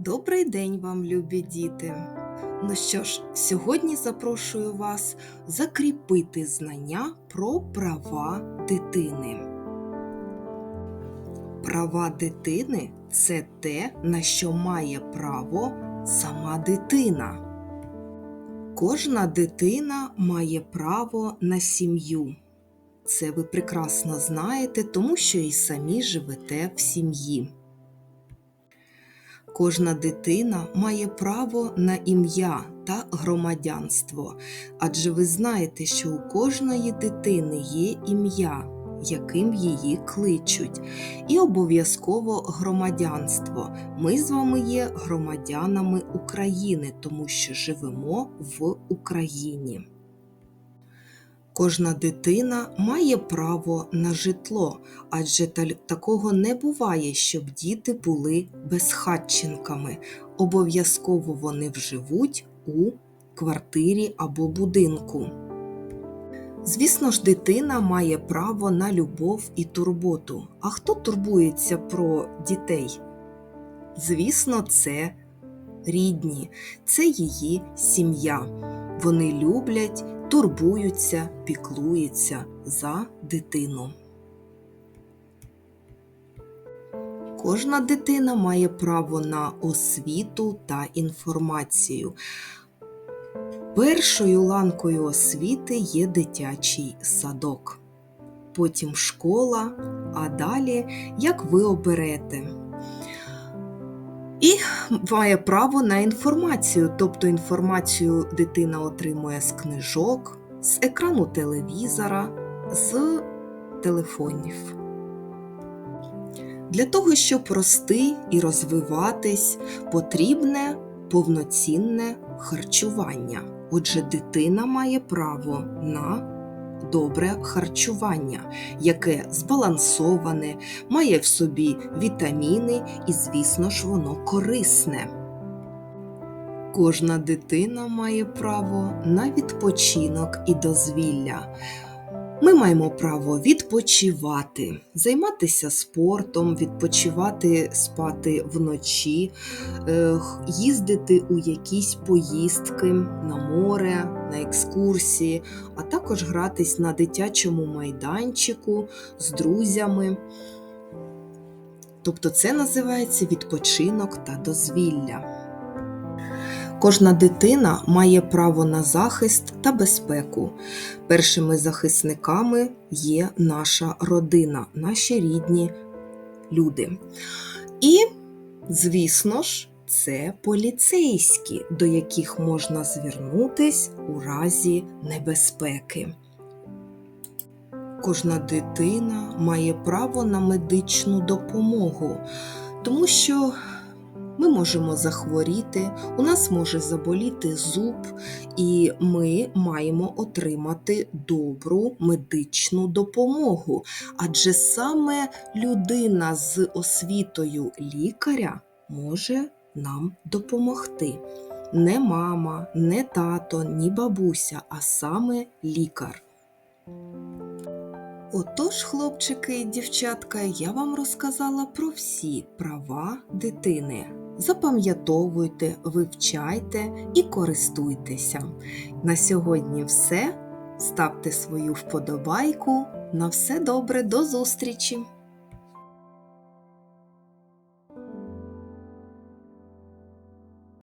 Добрий день вам, любі діти! Ну що ж, сьогодні запрошую вас закріпити знання про права дитини. Права дитини це те, на що має право сама дитина. Кожна дитина має право на сім'ю. Це ви прекрасно знаєте, тому що і самі живете в сім'ї. Кожна дитина має право на ім'я та громадянство, адже ви знаєте, що у кожної дитини є ім'я, яким її кличуть, і обов'язково громадянство. Ми з вами є громадянами України, тому що живемо в Україні. Кожна дитина має право на житло, адже такого не буває, щоб діти були безхатченками. Обов'язково вони вживуть у квартирі або будинку. Звісно ж, дитина має право на любов і турботу. А хто турбується про дітей? Звісно, це рідні, це її сім'я. Вони люблять, турбуються, піклуються за дитину. Кожна дитина має право на освіту та інформацію. Першою ланкою освіти є дитячий садок, потім школа, а далі як ви оберете. І має право на інформацію, тобто інформацію дитина отримує з книжок, з екрану телевізора, з телефонів. Для того, щоб рости і розвиватись, потрібне повноцінне харчування. Отже, дитина має право на добре харчування, яке збалансоване, має в собі вітаміни і, звісно ж, воно корисне. Кожна дитина має право на відпочинок і дозвілля. Ми маємо право відпочивати, займатися спортом, відпочивати, спати вночі, е, їздити у якісь поїздки на море, на екскурсії, а також гратись на дитячому майданчику з друзями. Тобто це називається відпочинок та дозвілля. Кожна дитина має право на захист та безпеку. Першими захисниками є наша родина, наші рідні люди. І, звісно ж, це поліцейські, до яких можна звернутись у разі небезпеки. Кожна дитина має право на медичну допомогу, тому що ми можемо захворіти, у нас може заболіти зуб, і ми маємо отримати добру медичну допомогу. Адже саме людина з освітою лікаря може нам допомогти. Не мама, не тато, ні бабуся, а саме лікар. Отож, хлопчики і дівчатка, я вам розказала про всі права дитини. Запам'ятовуйте, вивчайте і користуйтеся. На сьогодні все. Ставте свою вподобайку. На все добре, до зустрічі!